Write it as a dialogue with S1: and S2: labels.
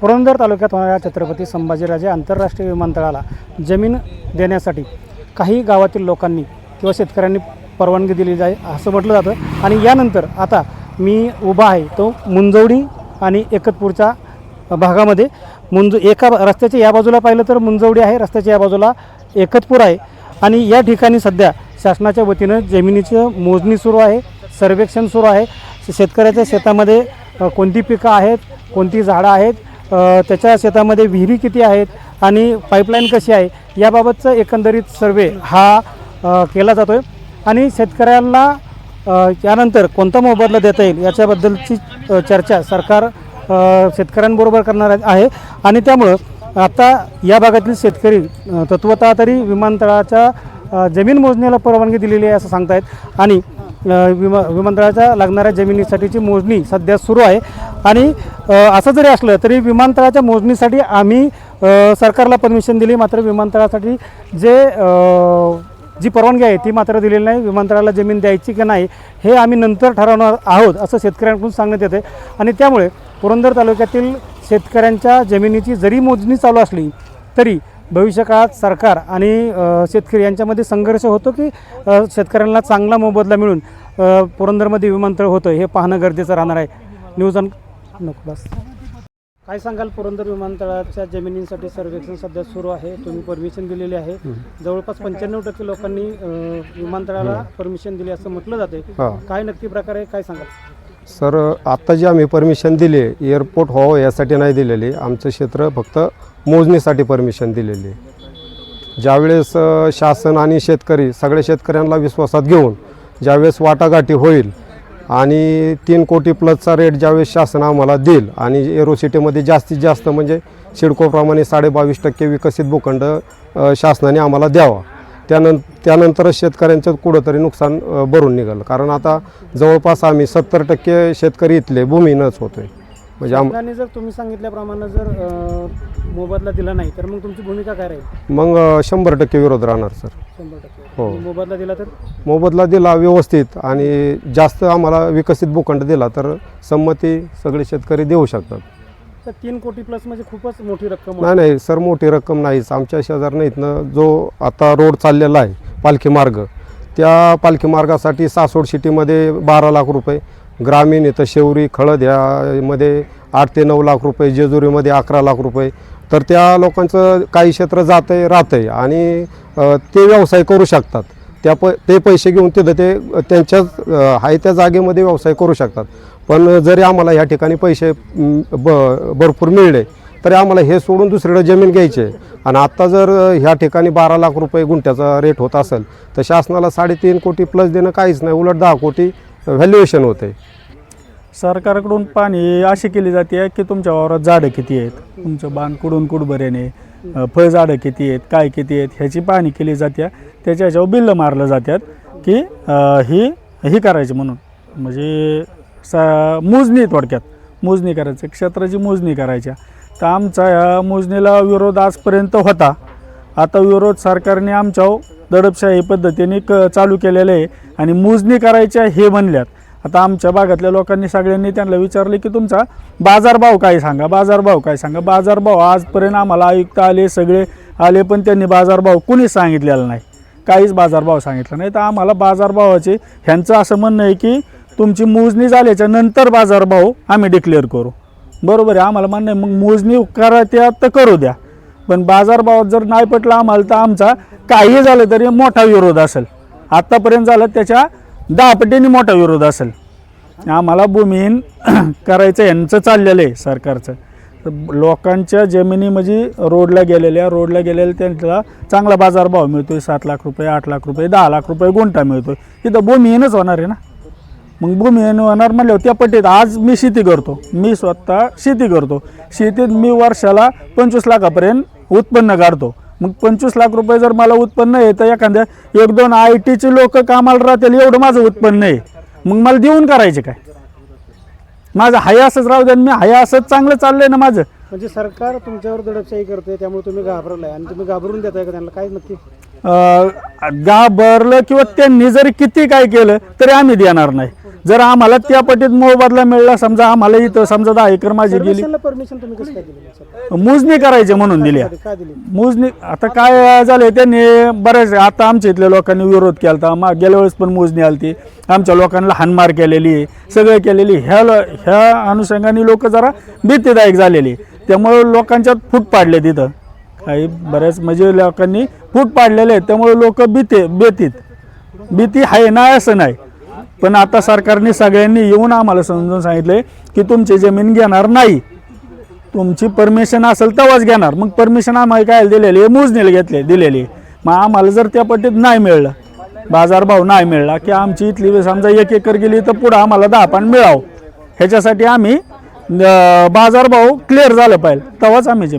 S1: पुरंदर तालुक्यात होणाऱ्या छत्रपती संभाजीराजे आंतरराष्ट्रीय विमानतळाला जमीन देण्यासाठी काही गावातील लोकांनी किंवा शेतकऱ्यांनी परवानगी दिली जाईल असं म्हटलं जातं. आणि यानंतर आता मी उभा आहे तो मुंजवडी आणि एकतपूरच्या भागामध्ये. मुंज एका रस्त्याच्या या बाजूला पाहिलं तर मुंजवडी आहे रस्त्याच्या या बाजूला एकतपूर आहे. आणि या ठिकाणी सध्या शासनाच्या वतीनं जमिनीचं मोजणी सुरू आहे सर्वेक्षण सुरू आहे. शेतकऱ्याच्या शेतामध्ये कोणती पिकं आहेत कोणती झाडं आहेत त्याच्या शेतामध्ये विहिरी किती आहेत आणि पाईपलाईन कशी आहे याबाबतचं एकंदरीत सर्वे हा केला जातो आहे आणि शेतकऱ्यांना यानंतर कोणता मोबदला देता येईल याच्याबद्दलची चर्चा सरकार शेतकऱ्यांबरोबर करणार आहे. आणि त्यामुळं आता या भागातील शेतकरी अ, तत्वतः तरी विमानतळाच्या जमीन मोजणीला परवानगी दिलेली आहे असं सांगतायत. आणि विमा विमानतळाच्या लागणाऱ्या जमिनीसाठीची मोजणी सध्या सुरू आहे. आणि असं जरी असलं तरी विमानतळाच्या मोजणीसाठी आम्ही सरकारला परमिशन दिली मात्र विमानतळासाठी जे जी परवानगी आहे ती मात्र दिलेली नाही. विमानतळाला जमीन द्यायची की नाही हे आम्ही नंतर ठरवणार आहोत असं शेतकऱ्यांकडून सांगण्यात येते आणि त्यामुळे पुरंदर तालुक्यातील शेतकऱ्यांच्या जमिनीची जरी मोजणी चालू असली तरी भविष्यकाळात सरकार आणि शेतकरी यांच्यामध्ये संघर्ष होतो की शेतकऱ्यांना चांगला मोबदला मिळून पुरंदरमध्ये विमानतळ होतं हे पाहणं गरजेचं राहणार आहे. न्यूज ऑन नको बस. काय सांगाल पुरंदर विमानतळाच्या जमिनींसाठी सर्वेक्षण सध्या सुरू आहे? तुम्ही परमिशन दिलेली आहे. जवळपास पंच्याण्णव टक्के लोकांनी अ, विमानतळाला परमिशन दिली असं म्हटलं जाते.
S2: हा.
S1: काय नक्की प्रकार आहे? काय सांगाल?
S2: सर आत्ता जी आम्ही परमिशन दिली एअरपोर्ट व्हावं यासाठी नाही दिलेली. आमचं क्षेत्र फक्त मोजणीसाठी परमिशन दिलेली. आहे. ज्यावेळेस अ, शासन आणि शेतकरी सगळ्या शेतकऱ्यांना विश्वासात घेऊन ज्यावेळेस वाटाघाटी होईल आणि तीन कोटी प्लसचा रेट ज्यावेळेस शासन आम्हाला देईल आणि एरोसिटीमध्ये जास्तीत जास्त म्हणजे सिडकोप्रमाणे साडेबावीस टक्के विकसित भूखंड शासनाने आम्हाला द्यावा. त्यानं त्यानंतरच शेतकऱ्यांचं कुठंतरी नुकसान भरून निघालं. कारण आता जवळपास आम्ही सत्तर टक्के शेतकरी इथले भूमीनच होतोय. म्हणजे आम
S1: शासनाने जर तुम्ही सांगितल्याप्रमाणे जर मोबदला दिला नाही तर मग तुमची भूमिका काय राहील?
S2: मग शंभर टक्के विरोध राहणार सर.
S1: शंभर टक्के.
S2: हो.
S1: मोबदला दिला तर?
S2: मोबदला दिला व्यवस्थित आणि जास्त आम्हाला विकसित भूखंड दिला तर संमती सगळे शेतकरी देऊ शकतात.
S1: तर तीन कोटी प्लस म्हणजे खूपच मोठी रक्कम
S2: नाही नाही सर मोठी रक्कम नाहीच. आमच्या शेजारनं इथनं जो आता रोड चाललेला आहे पालखी मार्ग त्या पालखी मार्गासाठी सासवड सिटीमध्ये बारा लाख रुपये ग्रामीण इथं शेवरी खळद ह्यामध्ये आठ ते नऊ लाख रुपये जेजुरीमध्ये अकरा लाख रुपये. तर त्या लोकांचं काही क्षेत्र जातं आहे राहतं आहे आणि ते व्यवसाय करू शकतात. त्या प ते पैसे घेऊन तिथं ते त्यांच्याच आहे त्या जागेमध्ये व्यवसाय करू शकतात. पण जरी आम्हाला ह्या ठिकाणी पैसे ब भरपूर मिळले तरी आम्हाला हे सोडून दुसरीकडे जमीन घ्यायची आहे. आणि आत्ता जर ह्या ठिकाणी बारा लाख रुपये गुंठ्याचा रेट होत असेल तर शासनाला साडेतीन कोटी प्लस देणं काहीच नाही. उलट दहा कोटी व्हॅल्युएशन होते.
S3: सरकारकडून पाणी अशी केली जाते की तुमच्या वावरात झाडं किती आहेत? तुमचं बाण कुडून कुडबऱ्याने फळझाडं किती आहेत काय किती आहेत ह्याची पाहणी केली जाते. त्याच्या ह्याच्यावर बिल्लं मारलं जातात की ही ही करायची म्हणून. म्हणजे सा मोजणी थोडक्यात. मोजणी करायचं क्षेत्राची मोजणी करायच्या. तर आमचा या मोजणीला विरोध आजपर्यंत होता. आता विरोध सरकारने आमच्या दडपशाही पद्धतीने क चालू केलेलं आहे आणि मोजणी करायच्या हे म्हणल्यात. आता आमच्या भागातल्या लोकांनी सगळ्यांनी त्यांना विचारले की तुमचा बाजारभाव काय सांगा बाजारभाव काय सांगा? बाजारभाव आजपर्यंत आम्हाला आयुक्त आले सगळे आले पण त्यांनी बाजारभाव कुणीच सांगितलेला नाही. काहीच बाजारभाव सांगितला नाही. तर आम्हाला बाजारभावाचे ह्यांचं असं म्हणणं आहे की तुमची मोजणी झाल्याच्यानंतर बाजारभाव आम्ही डिक्लेअर करू. बरोबर आहे आम्हाला म्हणणं आहे मग मोजणी करा त्या तर करू द्या. पण बाजारभावात जर नाही पटलं आम्हाला तर आमचा काही झालं तरी मोठा विरोध असेल. आत्तापर्यंत झालं त्याच्या दहा पटीने मोठा विरोध असेल. आम्हाला भूमिहीन करायचं यांचं चाललेलं आहे सरकारचं. लोकांच्या जमिनी म्हणजे रोडला गेलेल्या रोडला गेलेल्या त्यांना चांगला बाजारभाव मिळतो आहे सात लाख रुपये आठ लाख रुपये दहा लाख रुपये गुंठा मिळतो आहे इथं भूमिहीनच होणार आहे ना? मग भूमिहीन होणार म्हणल्यावर त्या पट्टीत आज मी शेती करतो. मी स्वतः शेती करतो. शेतीत मी वर्षाला पंचवीस लाखापर्यंत उत्पन्न काढतो. मग पंचवीस लाख रुपये जर मला उत्पन्न येतं एखाद्या एक दोन आय टीचे लोक कामाला राहतील एवढं माझं उत्पन्न आहे. मग मला देऊन करायचे काय? माझं हाय असंच राहू द्या मी हाय असंच चांगलं चाललंय ना माझं.
S1: म्हणजे सरकार तुमच्यावर दडपशाही करते त्यामुळे तुम्ही घाबरलाय आणि तुम्ही घाबरून देताय का त्यांना? काय नक्की?
S3: अं, घाबरलं किंवा त्यांनी जरी किती काय केलं तरी आम्ही देणार नाही. जर आम्हाला त्या पटीत मोबदला मिळला समजा आम्हाला इथं समजा दहा एकर माझी गेली.
S1: परमिशन तुम्ही कसं काय दिली सर
S3: मोजणी करायची म्हणून दिली.
S1: काय दिली?
S3: मोजणी आता काय झालं त्यांनी बरेच आता आमच्या इथल्या लोकांनी विरोध केला होता मा गेल्या वेळेस पण मोजणी आली ती आमच्या लोकांना हानमार केलेली आहे सगळं केलेली. ह्या लो- ह्या अनुषंगाने लोक जरा भीतीदायक झालेली. त्यामुळे लोकांच्यात फूट पाडले तिथं. काही बऱ्याच म्हणजे लोकांनी फूट पाडलेले आहेत. त्यामुळे लोक भीते भीतीत. भीती आहे नाही असं नाही. पण आता सरकारने सगळ्यांनी येऊन आम्हाला समजून सांगितले की तुमची जमीन घेणार नाही. तुमची परमिशन असेल तेव्हाच घेणार. मग परमिशन आम्हाला काय दिलेली? आहे मोजणीला घेतले दिलेली. मग आम्हाला जर त्या पट्टीत नाही मिळलं बाजारभाव नाही मिळला की आमची इथली समजा एक एकर गेली तर पुढं आम्हाला दहा पान मिळावं. ह्याच्यासाठी आम्ही बाजारभाव क्लिअर झालं पाहिजे. तेव्हाच आम्ही जमीन